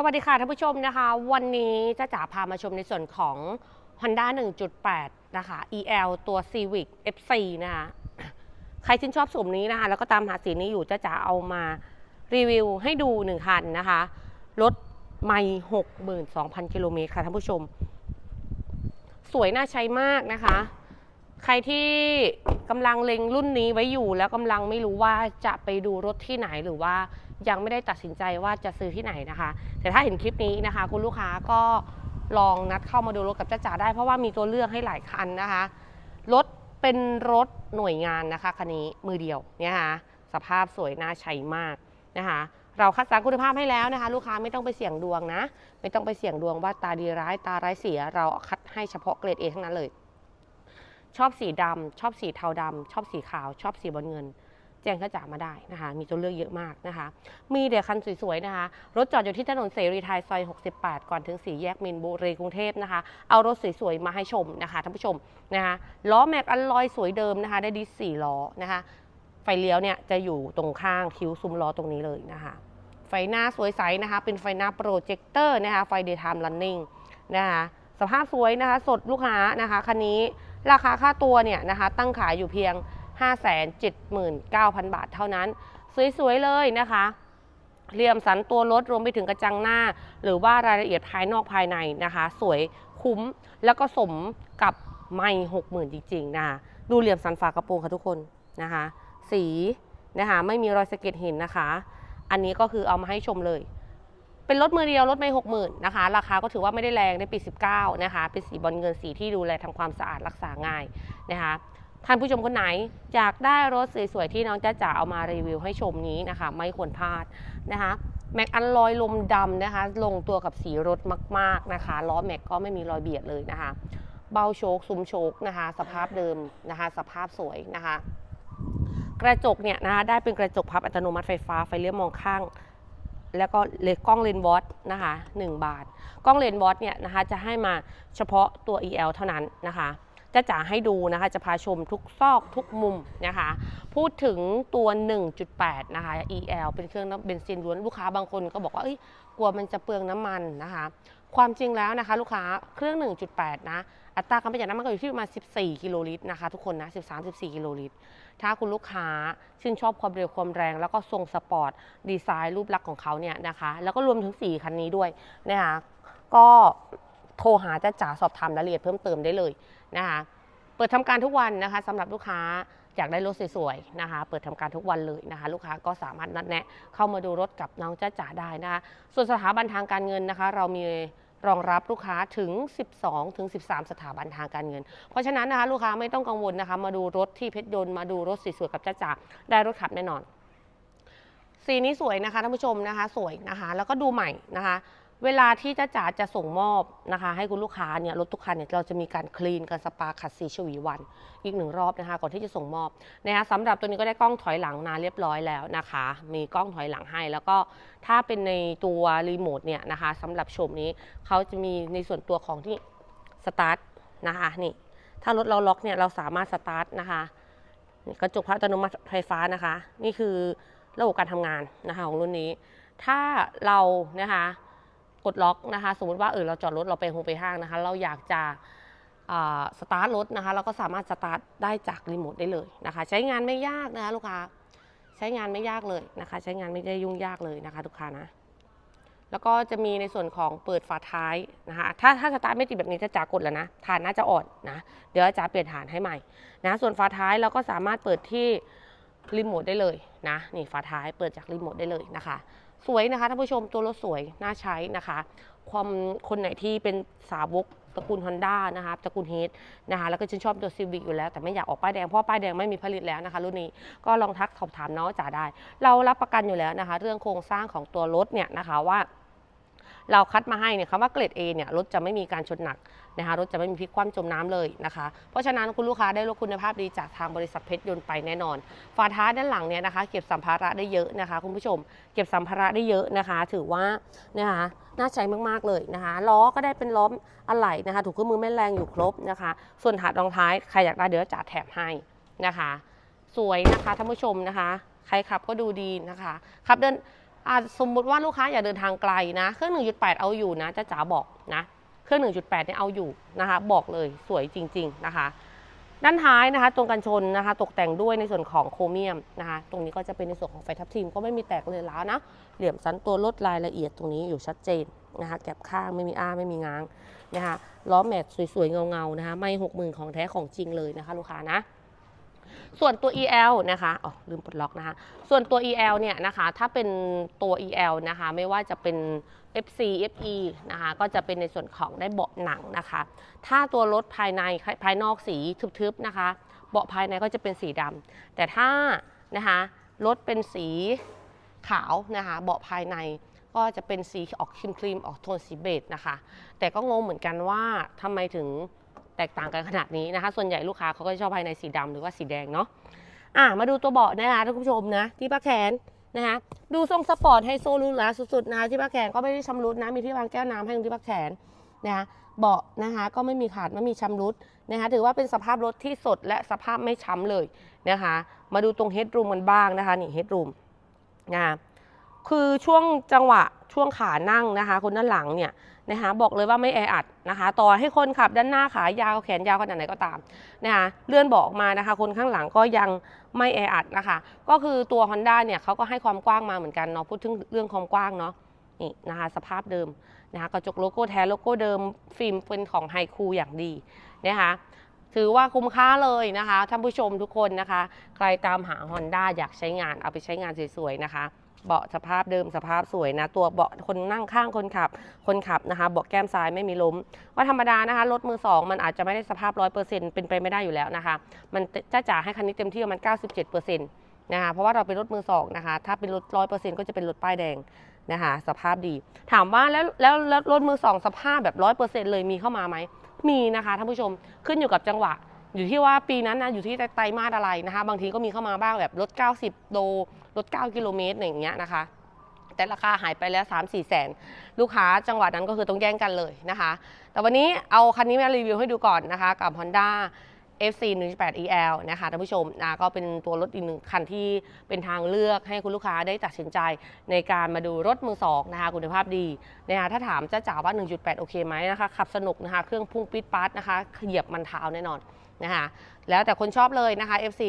สวัสดีค่ะท่านผู้ชมนะคะ วันนี้จะจ๋าพามาชมในส่วนของ Honda 1.8 นะคะ EL ตัว Civic FC นะคะใครชื่นชอบสมนี้นะคะ แล้วก็ตามหาสีนี้อยู่จะจ๋าเอามารีวิวให้ดูหนึ่งคันนะคะรถไม่62,000กิโลเมตรค่ะท่านผู้ชม สวยน่าใช้มากนะคะ ใครที่กำลังเล็งรุ่นนี้ไว้อยู่แล้วกำลังไม่รู้ว่าจะไปดูรถที่ไหนหรือว่า ยังไม่ได้ตัดสินใจว่าจะซื้อที่ไหนนะคะ แต่ถ้าเห็นคลิปนี้นะคะ คุณลูกค้าก็ลองนัดเข้ามาดูรถกับจ้าจ๋าได้เพราะว่ามีตัวเลือกให้หลายคันนะคะรถเป็นรถหน่วยงานนะคะคันนี้มือเดียวเนี่ยค่ะสภาพสวยน่าใช้มากนะคะ เราคัดสรรคุณภาพให้แล้วนะคะ ลูกค้าไม่ต้องไปเสี่ยงดวงนะ ไม่ต้องไปเสี่ยงดวงว่าตาดีร้ายตาร้ายเสีย เราคัดให้เฉพาะเกรดเอทั้งนั้นเลย ชอบสีดำชอบสีเทาดำชอบสีขาว ชอบสีบอลเงิน แจ้งข้าจ๋ามาได้นะคะ มีตัวเลือกเยอะมากนะคะ มีเดี๋ยวคันสวยๆนะคะ รถจอดอยู่ที่ถนนเสรีไทยซอย 68 ก่อนถึงสี่แยกมินบุรีกรุงเทพนะคะ เอารถสวยๆมาให้ชมนะคะท่านผู้ชมนะคะล้อแม็กอัลลอยสวยเดิมนะคะ ได้ดีสี่ล้อนะคะ ไฟเลี้ยวเนี่ยจะอยู่ตรงข้างคิ้วซุ้มล้อตรงนี้เลยนะคะ ไฟหน้าสวยใสนะคะ เป็นไฟหน้าโปรเจคเตอร์นะคะ ไฟ daytime running นะคะสภาพสวยนะคะ สดลูกค้านะคะคันนี้ราคาค่าตัวเนี่ยนะคะ ตั้งขายอยู่เพียง 579,000 บาทเท่านั้น สวยๆเลยนะคะเหลี่ยมสันตัวรถรวมไปถึงกระจังหน้า หรือว่ารายละเอียดภายนอกภายในนะคะ สวยคุ้มแล้วก็สมกับไม่60,000จริงๆนะคะดูเหลี่ยมสันฝากระโปรงค่ะทุกคนนะคะ สีนะคะไม่มีรอยสะเก็ดหินนะคะ อันนี้ก็คือเอามาให้ชมเลย เป็นรถมือเดียวรถไม่หกหมื่นนะคะ ราคาก็ถือว่าไม่ได้แรงในปี 19 นะคะ เป็นสีบอลเงินสีที่ดูแลทำความสะอาดรักษาง่ายนะคะ ท่านผู้ชมคนไหนอยากได้รถสวยๆที่น้องจ้าจ๋าเอามารีวิวให้ชมนี้นะคะ ไม่ควรพลาดนะคะแม็กอันลอยลมดำนะคะ ลงตัวกับสีรถมาก ๆนะคะล้อแม็กก็ไม่มีรอยเบียดเลยนะคะ เบาโชคซุ้มโชคนะคะ สภาพเดิมนะคะ สภาพสวยนะคะ กระจกเนี่ยนะคะได้เป็นกระจกพับอัตโนมัติไฟฟ้าไฟเลี้ยวมองข้างแล้วก็เลนกล้องเลนส์วอตนะคะ1บาท กล้องเลนส์วอตเนี่ยนะคะจะให้มาเฉพาะตัว EL เท่านั้นนะคะ จะจ๋าให้ดูนะคะจะพาชมทุกซอกทุกมุมนะคะ พูดถึงตัว 1.8 นะคะ EL เป็นเครื่องน้ำเบนซินล้วนลูกค้าบางคนก็บอกว่าเอ้ยกลัวมันจะเปลืองน้ำมันนะคะ ความจริงแล้วนะคะ ลูกค้าเครื่อง 1.8 นะอัตราการประหยัดน้ำมันก็อยู่ที่ประมาณ 14 กิโลลิตรนะคะทุกคนนะ 13-14 กิโลลิตร ถ้าคุณลูกค้าชื่นชอบความเร็วความแรง แล้วก็ทรงสปอร์ต ดีไซน์รูปลักษณ์ของเขาเนี่ยนะคะ แล้วก็รวมถึงสีคันนี้ด้วยนะคะก็ โทรหาจ้าจ๋าสอบถามรายละเอียดเพิ่มเติมได้เลยนะคะเปิดทำการทุกวันนะคะสำหรับลูกค้าอยากได้รถสวยๆนะคะ เปิดทำการทุกวันเลยนะคะ ลูกค้าก็สามารถนัดแนะเข้ามาดูรถกับน้องจ้าจ๋าได้นะคะส่วนสถาบันทางการเงินนะคะ เรามีรองรับลูกค้าถึง 12 ถึง 13 สถาบันทางการเงิน เพราะฉะนั้นนะคะลูกค้าไม่ต้องกังวลนะคะ มาดูรถที่เพชรยนต์มาดูรถสวยๆกับจ้าจ๋าได้รถขับแน่นอน สีนี้สวยนะคะท่านผู้ชมนะคะ สวยนะคะ แล้วก็ดูใหม่นะคะ เวลาที่จ้าจ๋าจะส่งมอบนะคะ ให้คุณลูกค้าเนี่ยรถทุกคันเนี่ยเราจะมีการคลีนกันสปาขัดสีชวีวัน อีกหนึ่งรอบนะคะ ก่อนที่จะส่งมอบนะคะสำหรับตัวนี้ก็ได้กล้องถอยหลังมาเรียบร้อยแล้วนะคะ มีกล้องถอยหลังให้ แล้วก็ถ้าเป็นในตัวรีโมทเนี่ยนะคะสำหรับชมนี้เขาจะมีในส่วนตัวของที่สตาร์ทนะคะนี่ถ้ารถเราล็อกเนี่ยเราสามารถสตาร์ทนะคะกระจกพับอัตโนมัติไฟฟ้านะคะ นี่คือระบบการทำงานนะคะของรุ่นนี้ ถ้าเรานะคะ กดล็อกนะคะ สมมติว่าเออเราจอดรถเราไปโฮงไปห้างนะคะ เราอยากจะสตาร์ทรถนะคะเราก็สามารถสตาร์ทได้จากรีโมทได้เลยนะคะ ใช้งานไม่ยากนะคะลูกค้าใช้งานไม่ยากเลยนะคะ ใช้งานไม่ได้ยุ่งยากเลยนะคะลูกค้านะ แล้วก็จะมีในส่วนของเปิดฝาท้ายนะคะถ้าถ้าสตาร์ทไม่ติดแบบนี้จะจากกดแล้วนะฐานน่าจะอ่อนนะเดี๋ยวจะเปลี่ยนฐานให้ใหม่นะส่วนฝาท้ายเราก็สามารถเปิดที่รีโมทได้เลยนะนี่ฝาท้ายเปิดจากรีโมทได้เลยนะคะ สวยนะคะท่านผู้ชมตัวรถสวยน่าใช้นะคะความคนไหนที่เป็นสาวกตระกูล Honda นะคะตระกูลเฮดนะคะแล้วก็ฉันชอบตัวซีวิกอยู่แล้ว แต่ไม่อยากออกป้ายแดง เพราะป้ายแดงไม่มีผลิตแล้วนะคะ รุ่นนี้ก็ลองทักสอบถามน้องจ๋าได้ เรารับประกันอยู่แล้วนะคะ เรื่องโครงสร้างของตัวรถเนี่ยนะคะว่า เราคัดมาให้เนี่ยคำว่าเกรด A เนี่ยรถจะไม่มีการชนหนักนะคะรถจะไม่มีพลิกคว่ำจมน้ำเลยนะคะ เพราะฉะนั้นคุณลูกค้าได้รถคุณภาพดีจากทางบริษัทเพชรยนต์ไปแน่นอน ฝาท้ายด้านหลังเนี่ยนะคะ เก็บสัมภาระได้เยอะนะคะ คุณผู้ชม เก็บสัมภาระได้เยอะนะคะ ถือว่านะคะน่าใช้มากๆเลยนะคะล้อก็ได้เป็นล้ออะไหล่นะคะถูกเครื่องมือแม่แรงอยู่ครบนะคะ ส่วนถาดรองท้ายใครอยากได้เดี๋ยวจ่าแถมให้นะคะ สวยนะคะท่านผู้ชมนะคะ ใครขับก็ดูดีนะคะขับเดิน อะสมมุติว่าลูกค้าอยากเดินทางไกลนะ เครื่อง 1.8 เอาอยู่นะจ้าจ๋าบอกนะ เครื่อง 1.8เนี่ยเอาอยู่นะคะ บอกเลยสวยจริง ๆนะคะ ด้านท้ายนะคะ ตรงกันชนนะคะ ตกแต่งด้วยในส่วนของโครเมียมนะคะ ตรงนี้ก็จะเป็นในส่วนของไฟทับทิมก็ไม่มีแตกเลยแล้วนะ เหลี่ยมสันตัวลดรายละเอียดตรงนี้อยู่ชัดเจนนะคะ แก็บข้างไม่มีอ้าไม่มีง้างนะคะ ล้อแม็กสวยๆเงาๆนะคะ ไม่หกหมื่นของแท้ของจริงเลยนะคะ ลูกค้านะ ส่วนตัว EL นะคะอ๋อลืมปลดล็อกนะคะ ส่วนตัว EL เนี่ยนะคะ ถ้าเป็นตัว EL นะคะ ไม่ว่าจะเป็น FC FE นะคะ ก็จะเป็นในส่วนของได้เบาะหนังนะคะ ถ้าตัวรถภายในภายนอกสีทึบๆนะคะ เบาะภายในก็จะเป็นสีดำ แต่ถ้านะคะรถเป็นสีขาวนะคะ เบาะภายในก็จะเป็นสีออกครีมครีมๆออกโทนสีเบจนะคะ แต่ก็งงเหมือนกันว่าทำไมถึง แตกต่างกันขนาดนี้นะคะ ส่วนใหญ่ลูกค้าเขาก็จะชอบภายในสีดำหรือว่าสีแดงเนาะอะมาดูตัวเบาะนะคะท่านผู้ชมนะที่ป้าแขนนะคะดูทรงสปอร์ตไฮโซหรูหราสุดๆนะคะที่ป้าแขนก็ไม่ได้ชำรุดนะมีที่วางแก้วน้ำให้ตรงที่ป้าแขนนะคะเบาะนะคะก็ไม่มีขาดไม่มีชำรุดนะคะถือว่าเป็นสภาพรถที่สดและสภาพไม่ช้ำเลยนะคะ มาดูตรงเฮดรูมกันบ้างนะคะนี่เฮดรูมนะคะ คือช่วงจังหวะช่วงขานั่งนะคะ คนด้านหลังเนี่ยนะคะบอกเลยว่าไม่แออัดนะคะ ต่อให้คนขับด้านหน้าขายาวแขนยาวขนาดไหนก็ตามนะคะเลื่อนบออกมานะคะ คนข้างหลังก็ยังไม่แออัดนะคะ ก็คือตัว Honda เนี่ยเขาก็ให้ความกว้างมาเหมือนกันเนาะพูดถึงเรื่องความกว้างเนาะนี่นะคะสภาพเดิมนะคะกระจกโลโก้แท้โลโก้เดิมฟิล์มเป็นของไฮคูอย่างดีนะคะถือว่าคุ้มค่าเลยนะคะท่านผู้ชมทุกคนนะคะ ใครตามหา Honda อยากใช้งานเอาไปใช้งานสวยๆนะคะ เบาะสภาพเดิมสภาพสวยนะ ตัวเบาะคนนั่งข้างคนขับ คนขับนะคะเบาะแก้มซ้ายไม่มีล้มว่าธรรมดานะคะรถมือสองมันอาจจะไม่ได้สภาพร้อยเปอร์เซ็นต์เป็นไปไม่ได้อยู่แล้วนะคะ มันจะจ่าให้คันนี้เต็มที่ประมัน97เปอร์เซ็นต์นะคะเพราะว่าเราเป็นรถมือสองนะคะ ถ้าเป็นรถร้อยเปอร์เซ็นต์ก็จะเป็นรถป้ายแดงนะคะสภาพดี ถามว่าแล้วแล้วแล้วรถมือสองสภาพแบบร้อยเปอร์เซ็นต์เลยมีเข้ามาไหม มีนะคะท่านผู้ชมขึ้นอยู่กับจังหวะ อยู่ที่ว่าปีนั้นนะอยู่ที่ไตรมาสอะไรนะคะ บางทีก็มีเข้ามาบ้างแบบรถ 90 โล รถ 9 กิโลเมตรอย่างเงี้ยนะคะ แต่ราคาหายไปแล้ว 3 4แสนลูกค้าจังหวะนั้นก็คือต้องแย่งกันเลยนะคะ แต่วันนี้เอาคันนี้มารีวิวให้ดูก่อนนะคะกับ Honda FC 1.8 EL นะคะท่านผู้ชมนะก็เป็นตัวรถอีกหนึ่งคันที่เป็นทางเลือกให้คุณลูกค้าได้ตัดสินใจในการมาดูรถมือสองนะคะคุณภาพดีนะคะถ้าถามจ้าจ๋าว่า 1.8 โอเคไหมนะคะขับสนุกนะคะเครื่องพุ่งปิดปาร์ตนะคะเหยียบมันเท้าแน่นอน นะคะแล้วแต่คนชอบเลยนะคะ FC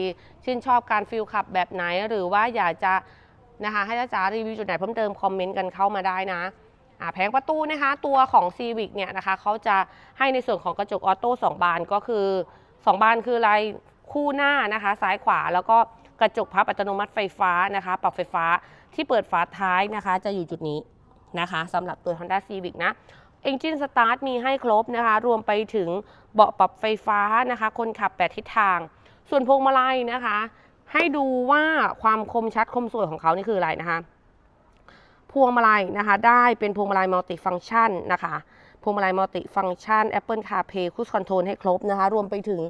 ชื่นชอบการฟิลขับแบบไหน หรือว่าอยากจะนะคะให้จ้าจารีวิวจุดไหนเพิ่มเติมคอมเมนต์กันเข้ามาได้นะแผงประตูนะคะตัวของ Civic เนี่ยนะคะเขาจะให้ในส่วนของกระจกออโต้2บานก็คือ 2 บานคืออะไรคู่หน้านะคะซ้ายขวาแล้วก็กระจกพับอัตโนมัติไฟฟ้านะคะ ปรับไฟฟ้าที่เปิดฝาท้ายนะคะ จะอยู่จุดนี้นะคะสำหรับตัว Honda Civic นะ Engine Start มีให้ครบนะคะ รวมไปถึงเบาะปรับไฟฟ้านะคะ คนขับ 8 ทิศทาง ส่วนพวงมาลัยนะคะ ให้ดูว่าความคมชัดคมสวยของเขานี่คืออะไรนะคะ พวงมาลัยนะคะ ได้เป็นพวงมาลัยมัลติฟังก์ชันนะคะ พวงมาลัยมัลติฟังก์ชัน Apple CarPlay Cruise Control ให้ครบนะคะ รวมไปถึง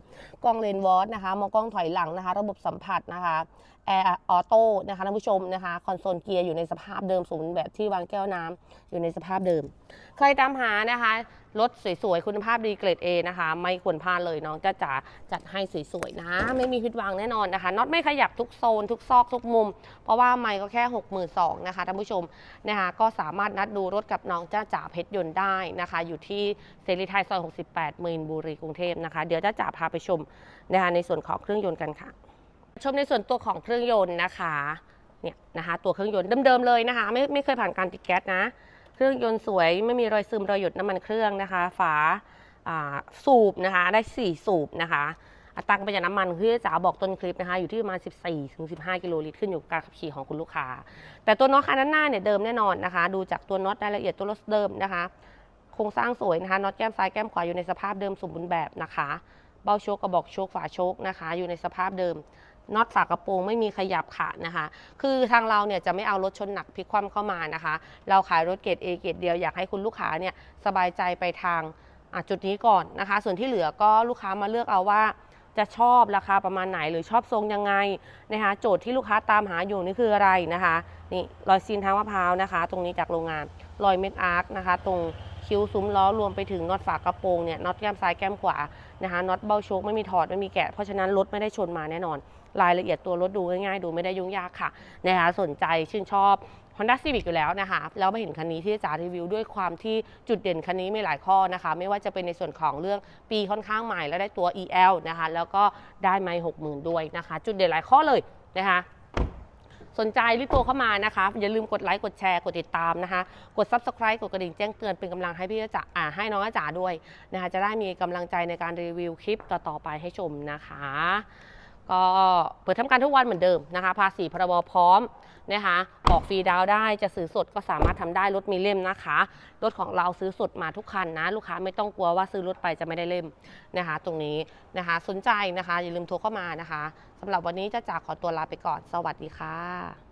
กล้องเลนวอ s นะคะมองกล้องถอยหลังนะคะ ระบบสัมผัสนะคะแอร์ออโต้นะคะท่านผู้ชมนะคะ คอนโซลเกียร์อยู่ในสภาพเดิมสมบูรณ์แบบที่วางแก้วน้ำอยู่ในสภาพเดิม ใครตามหานะคะรถสวยๆ คุณภาพดีเกรด A นะคะ ไม่ควรพลาดเลยน้องจ้าจ๋าจัดให้สวยๆ นะ ไม่มีผิดหวังแน่นอนนะคะน็อตไม่ขยับทุกโซน ทุกซอก ทุกมุม เพราะว่าไม่ก็แค่ 62,000นะคะท่านผู้ชมนะคะก็สามารถนัดดูรถกับน้องจ้าจ๋าเพชรยนต์ได้นะคะ อยู่ที่เสรีไทยซอย 68มีนบุรีกรุงเทพนะคะ เดี๋ยวจ้าจ๋าพาไปชมนะคะในส่วนของเครื่องยนต์กันค่ะ ชมในส่วนตัวของเครื่องยนต์นะคะเนี่ยนะคะตัวเครื่องยนต์เดิมๆเลยนะคะไม่ไม่เคยผ่านการติดแก๊สนะ เครื่องยนต์สวยไม่มีรอยซึมรอยหยดน้ำมันเครื่องนะคะ ฝาสูบนะคะได้ 4 สูบนะคะอัตราการประหยัดน้ำมันคือจ๋าบอกต้นคลิปนะคะอยู่ที่ประมาณ 14ถึง15 กิโลลิตรขึ้นอยู่กับการขับขี่ของคุณลูกค้า แต่ตัวน็อตคันด้านหน้าเนี่ยเดิมแน่นอนนะคะ ดูจากตัวน็อตรายละเอียดตัวรถเดิมนะคะ โครงสร้างสวยนะคะน็อตแก้มซ้ายแก้มขวาอยู่ในสภาพเดิมสมบูรณ์แบบนะคะ เบ้าโชคกระบอกโชคฝาโชคนะคะ อยู่ในสภาพเดิม น็อตฝากระโปรงไม่มีขยับขาดนะคะ คือทางเราเนี่ยจะไม่เอารถชนหนักพลิกคว่ำเข้ามานะคะ เราขายรถเกรด A เกรดเดียวอยากให้คุณลูกค้าเนี่ยสบายใจไปทางจุดนี้ก่อนนะคะ ส่วนที่เหลือก็ลูกค้ามาเลือกเอาว่าจะชอบราคาประมาณไหนหรือชอบทรงยังไงนะคะโจทย์ที่ลูกค้าตามหาอยู่นี่คืออะไรนะคะนี่รอยซีนทางมะพร้าวนะคะ ตรงนี้จากโรงงานรอยเม็ดอาร์คนะคะ ตรงคิ้วซุ้มล้อรวมไปถึงน็อตฝากระโปรงเนี่ยน็อตแก้มซ้ายแก้มขวานะคะน็อตเบ้าโชคไม่มีถอดไม่มีแกะเพราะฉะนั้นรถไม่ได้ชนมาแน่นอน รายละเอียดตัวรถดูง่ายๆ ดูไม่ได้ยุ่งยากค่ะนะคะสนใจชื่นชอบ Honda Civic อยู่แล้วนะคะแล้วมาเห็นคันนี้ที่จ๋ารีวิวด้วยความที่จุดเด่นคันนี้มีหลายข้อนะคะ ไม่ว่าจะเป็นในส่วนของเรื่องปีค่อนข้างใหม่แล้วได้ตัว EL นะคะ แล้วก็ได้ไมล์60,000ด้วยนะคะ จุดเด่นหลายข้อเลยนะคะสนใจรีบโทรเข้ามานะคะ อย่าลืมกดไลค์กดแชร์กดติดตามนะคะ กด Subscribe กดกระดิ่งแจ้งเตือนเป็นกำลังให้พี่จ๋าอ่าให้น้องจ๋าด้วยนะคะจะได้มีกำลังใจในการรีวิวคลิปต่อๆไปให้ชมนะคะ ก็เปิดทำการทุกวันเหมือนเดิมนะคะภาษีพรบพร้อมนะคะออกฟรีดาวได้จะซื้อสดก็สามารถทำได้รถมีเล่มนะคะรถของเราซื้อสดมาทุกคันนะ ลูกค้าไม่ต้องกลัวว่าซื้อรถไปจะไม่ได้เล่มนะคะ ตรงนี้นะคะ สนใจนะคะอย่าลืมโทรเข้ามานะคะสำหรับวันนี้จะจากขอตัวลาไปก่อนสวัสดีค่ะ